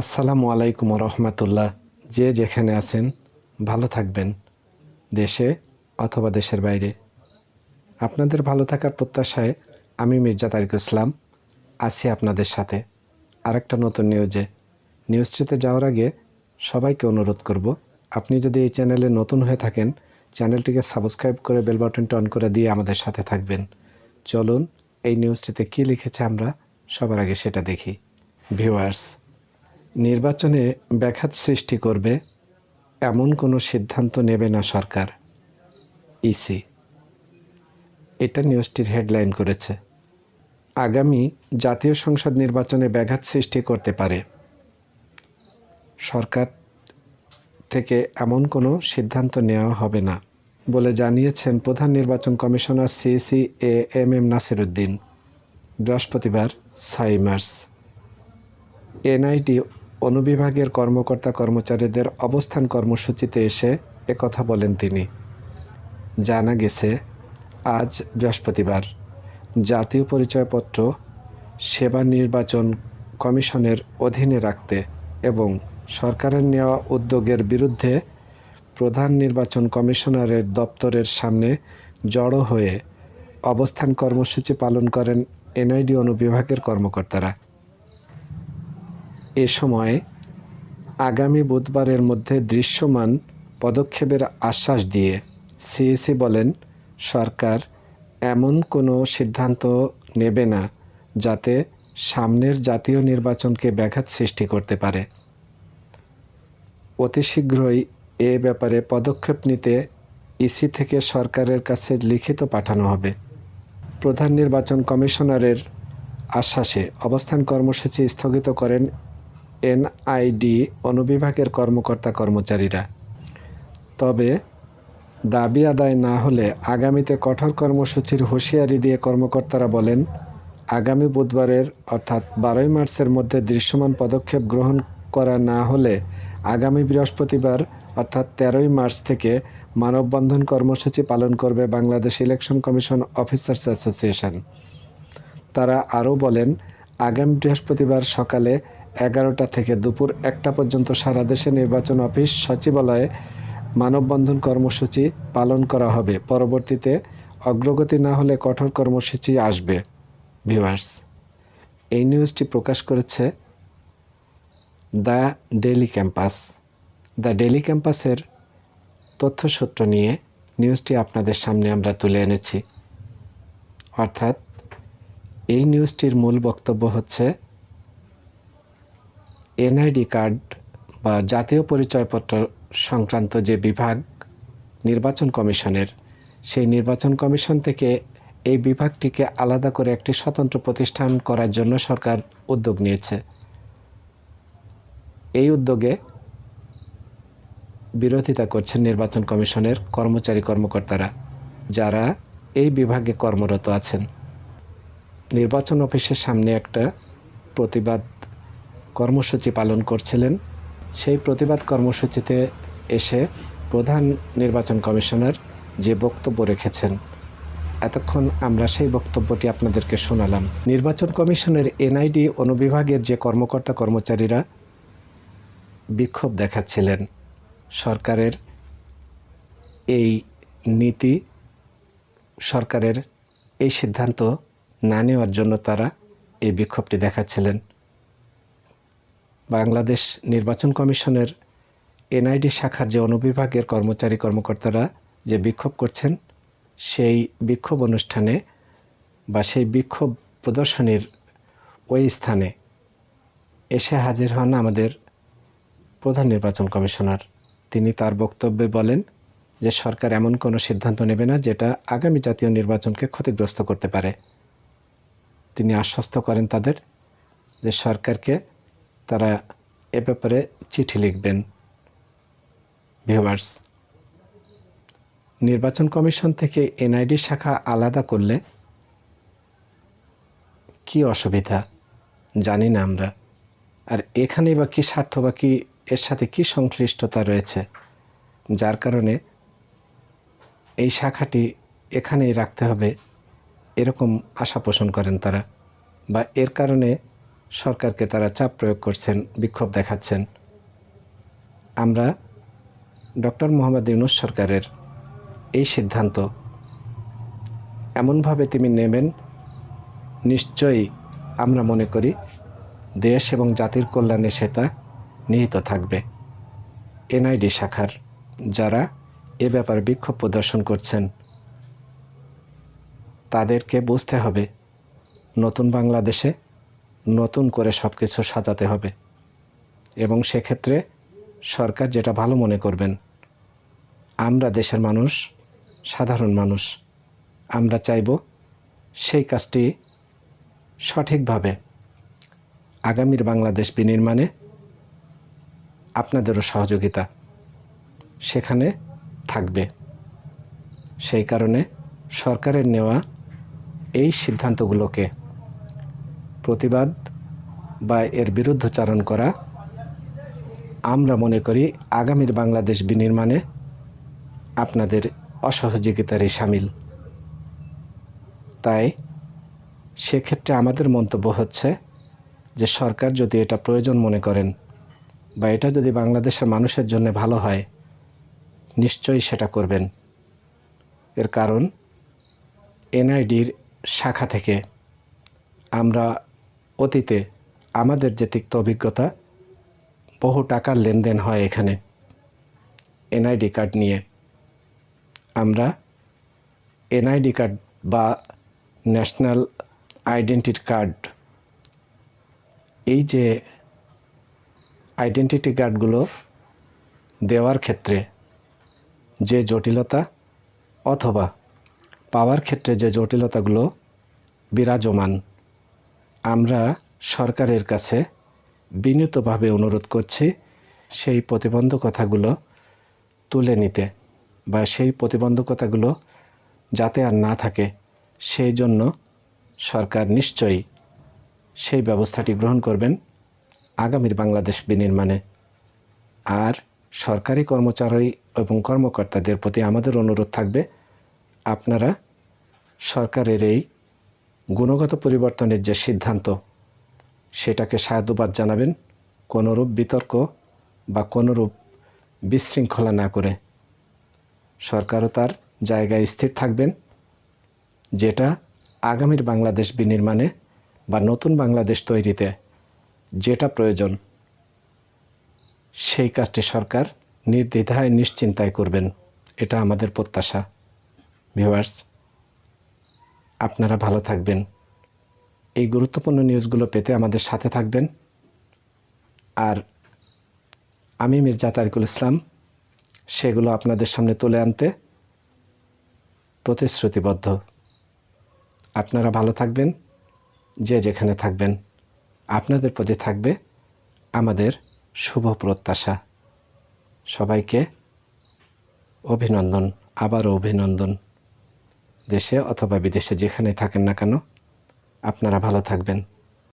আসসালামু আলাইকুম রহমতুল্লাহ যে যেখানে আছেন, ভালো থাকবেন, দেশে অথবা দেশের বাইরে। আপনাদের ভালো থাকার প্রত্যাশায় আমি মির্জা তারিক ইসলাম। আছি আপনাদের সাথে। আরেকটা নতুন নিউজে। নিউজটিতে যাওয়ার আগে সবাইকে অনুরোধ করব, আপনি যদি এই চ্যানেলে নতুন হয়ে থাকেন, চ্যানেলটিকে সাবস্ক্রাইব করে বেল বাটনটি অন করে দিয়ে আমাদের সাথে থাকবেন। চলুন, এই নিউজটিতে কী লিখেছে আমরা, সবার আগে সেটা দেখি। ভিউয়ার্স, নির্বাচনে ব্যাঘাত সৃষ্টি করবে, এমন কোনো সিদ্ধান্ত নেবে না সরকার। ইসি। এটা নিউজটির হেডলাইন করেছে। আগামী জাতীয় সংসদ নির্বাচনে ব্যাঘাত সৃষ্টি করতে পারে। সরকার থেকে এমন কোনো সিদ্ধান্ত নেওয়া হবে না বলে জানিয়েছেন প্রধান নির্বাচন commissioner CEC A M M Nasiruddin. বৃহস্পতিবার ছয় মার্চ। এনআইডি অনুবিভাগের কর্মকর্তা কর্মচারীদের অবস্থান কর্মসূচিতে এসে একথা বলেন তিনি। জানা গেছে, আজ বৃহস্পতিবার। জাতীয় পরিচয়পত্র, সেবা নির্বাচন কমিশনের অধীনে রাখতে এবং সরকারের নেওয়া উদ্যোগের বিরুদ্ধে প্রধান নির্বাচন কমিশনারের দপ্তরের সামনে জড়ো হয়ে অবস্থান কর্মসূচি পালন করেন এনআইডি অনুবিভাগের কর্মকর্তারা। এ সময় আগামী বুধবারের মধ্যে দৃশ্যমান পদক্ষেপের আশ্বাস দিয়ে সিএসি বলেন, সরকার এমন কোনো সিদ্ধান্ত নেবে না যাতে সামনের জাতীয় নির্বাচনকে ব্যাঘাত সৃষ্টি করতে পারে। অতি শীঘ্রই এ ব্যাপারে পদক্ষেপ নিতে ইসি থেকে সরকারের কাছে লিখিত পাঠানো হবে। প্রধান নির্বাচন কমিশনারের আশ্বাসে অবস্থান কর্মসূচি স্থগিত করেন এনআইডি অনুবিভাগের কর্মকর্তা কর্মচারীরা তবে দাবি আদায় না হলে আগামীতে কঠোর কর্মসূচির হুঁশিয়ারি দিয়ে কর্মকর্তারা বলেন, আগামী বুধবারের অর্থাৎ বারোই মার্চের মধ্যে দৃশ্যমান পদক্ষেপ গ্রহণ করা না হলে আগামী বৃহস্পতিবার অর্থাৎ তেরোই মার্চ থেকে মানববন্ধন কর্মসূচি পালন করবে Bangladesh election commission officers association. তারা আরও বলেন, আগামী বৃহস্পতিবার সকালে এগারোটা থেকে দুপুর একটা পর্যন্ত সারা দেশে নির্বাচন অফিস সচিবালয়ে মানববন্ধন কর্মসূচি পালন করা হবে। পরবর্তীতে অগ্রগতি না হলে কঠোর কর্মসূচি আসবে। ভিউয়ার্স, এই নিউজটি প্রকাশ করেছে the Daily Campus. The Daily ক্যাম্পাসের তথ্যসূত্র নিয়ে নিউজটি আপনাদের সামনে আমরা তুলে এনেছি। অর্থাৎ, এই নিউজটির মূল বক্তব্য হচ্ছে, এনআইডি কার্ড বা জাতীয় পরিচয়পত্র সংক্রান্ত যে বিভাগ নির্বাচন কমিশনের, সেই নির্বাচন কমিশন থেকে এই বিভাগটিকে আলাদা করে একটি স্বতন্ত্র প্রতিষ্ঠান করার জন্য সরকার উদ্যোগ নিয়েছে। এই উদ্যোগে বিরোধিতা করছেন নির্বাচন কমিশনের কর্মচারী কর্মকর্তারা, যারা এই বিভাগে কর্মরত আছেন। নির্বাচন অফিসের সামনে একটা প্রতিবাদ কর্মসূচি পালন করছিলেন সেই প্রতিবাদ কর্মসূচিতে এসে প্রধান নির্বাচন কমিশনার যে বক্তব্য রেখেছেন, এতক্ষণ আমরা সেই বক্তব্যটি আপনাদেরকে শোনালাম। নির্বাচন কমিশনের এনআইডি অনুবিভাগের যে কর্মকর্তা কর্মচারীরা বিক্ষোভ দেখাচ্ছিলেন, সরকারের এই নীতি, সরকারের এই সিদ্ধান্ত না নেওয়ার জন্য তারা এই বিক্ষোভটি দেখাচ্ছিলেন। বাংলাদেশ নির্বাচন কমিশনের এনআইডি শাখার যে অনুবিভাগের কর্মচারী কর্মকর্তারা যে বিক্ষোভ করছেন, সেই বিক্ষোভ অনুষ্ঠানে বা সেই বিক্ষোভ প্রদর্শনীর ওই স্থানে এসে হাজির হন আমাদের প্রধান নির্বাচন কমিশনার। তিনি তার বক্তব্যে বলেন যে সরকার এমন কোনো সিদ্ধান্ত নেবে না যেটা আগামী জাতীয় নির্বাচনকে ক্ষতিগ্রস্ত করতে পারে। তিনি আশ্বস্ত করেন তাদের যে সরকারকে তারা এ ব্যাপারে চিঠি লিখবেন। ভিউয়ার্স, নির্বাচন কমিশন থেকে এনআইডি শাখা আলাদা করলে কি অসুবিধা? জানি না আমরা। আর এখানে বা কী স্বার্থ বা কী এর সাথে কী সংশ্লিষ্টতা রয়েছে? যার কারণে এই শাখাটি এখানেই রাখতে হবে, এরকম আশা পোষণ করেন তারা। বা এর কারণে সরকারকে তারা চাপ প্রয়োগ করছেন, বিক্ষোভ দেখাচ্ছেন। আমরা ডক্টর মোহাম্মদ ইউনুস সরকারের এই সিদ্ধান্ত এমনভাবে তিনি নেবেন, নিশ্চয়ই আমরা মনে করি দেশ এবং জাতির কল্যাণে সেটা নিহিত থাকবে। এনআইডি শাখার যারা এ ব্যাপারে বিক্ষোভ প্রদর্শন করছেন, তাদেরকে বুঝতে হবে নতুন বাংলাদেশে নতুন করে সব কিছু সাজাতে হবে। এবং সেক্ষেত্রে সরকার যেটা ভালো মনে করবেন, আমরা দেশের মানুষ, সাধারণ মানুষ, আমরা চাইব সেই কাজটি সঠিকভাবে আগামীর বাংলাদেশ বিনির্মাণে আপনাদেরও সহযোগিতা সেখানে থাকবে। সেই কারণে সরকারের নেওয়া এই সিদ্ধান্তগুলোকে প্রতিবাদ বা এর বিরুদ্ধচারণ করা, আমরা মনে করি আগামীর বাংলাদেশ বিনির্মাণে আপনাদের অসহযোগিতারই সামিল। তাই সেক্ষেত্রে আমাদের মন্তব্য হচ্ছে যে সরকার যদি এটা প্রয়োজন মনে করেন বা এটা যদি বাংলাদেশের মানুষের জন্য ভালো হয়, নিশ্চয়ই সেটা করবেন। এর কারণ এনআইডির শাখা থেকে আমরা অতীতে আমাদের যে তিক্ত অভিজ্ঞতা, বহু টাকার লেনদেন হয় এখানে। এনআইডি কার্ড নিয়ে। আমরা এনআইডি কার্ড বা ন্যাশনাল আইডেন্টিটি কার্ড, এই যে আইডেন্টিটি কার্ডগুলো দেওয়ার ক্ষেত্রে যে জটিলতা অথবা পাওয়ার ক্ষেত্রে যে জটিলতাগুলো বিরাজমান আমরা সরকারের কাছে বিনীতভাবে অনুরোধ করছি সেই প্রতিবন্ধকতাগুলো তুলে নিতে বা সেই প্রতিবন্ধকতাগুলো যাতে আর না থাকে, সেই জন্য সরকার নিশ্চয়ই সেই ব্যবস্থাটি গ্রহণ করবেন আগামীর বাংলাদেশ বিনির্মাণে। আর সরকারি কর্মচারী এবং কর্মকর্তাদের প্রতি আমাদের অনুরোধ থাকবে, আপনারা সরকারের এই গুণগত পরিবর্তনের যে সিদ্ধান্ত, সেটাকে সাধুবাদ জানাবেন, কোনোরূপ বিতর্ক বা কোনোরূপ বিশৃঙ্খলা না করে। সরকারও তার জায়গায় স্থির থাকবেন, যেটা আগামীর বাংলাদেশ বিনির্মাণে বা নতুন বাংলাদেশ তৈরিতে যেটা প্রয়োজন, সেই কাজটি সরকার নির্দ্বিধায় নিশ্চিন্তায় করবেন, এটা আমাদের প্রত্যাশা। ভিউয়ার্স আপনারা ভালো থাকবেন। এই গুরুত্বপূর্ণ নিউজগুলো পেতে আমাদের সাথে থাকবেন। আর আমি মির্জা তারিকুল ইসলাম, সেগুলো আপনাদের সামনে তুলে আনতে প্রতিশ্রুতিবদ্ধ। আপনারা ভালো থাকবেন, যে যেখানে থাকবেন, আপনাদের প্রতি থাকবে আমাদের শুভ প্রত্যাশা। সবাইকে অভিনন্দন, আবারও অভিনন্দন। দেশে অথবা বিদেশে যেখানে থাকেন না কেন আপনারা ভালো থাকবেন।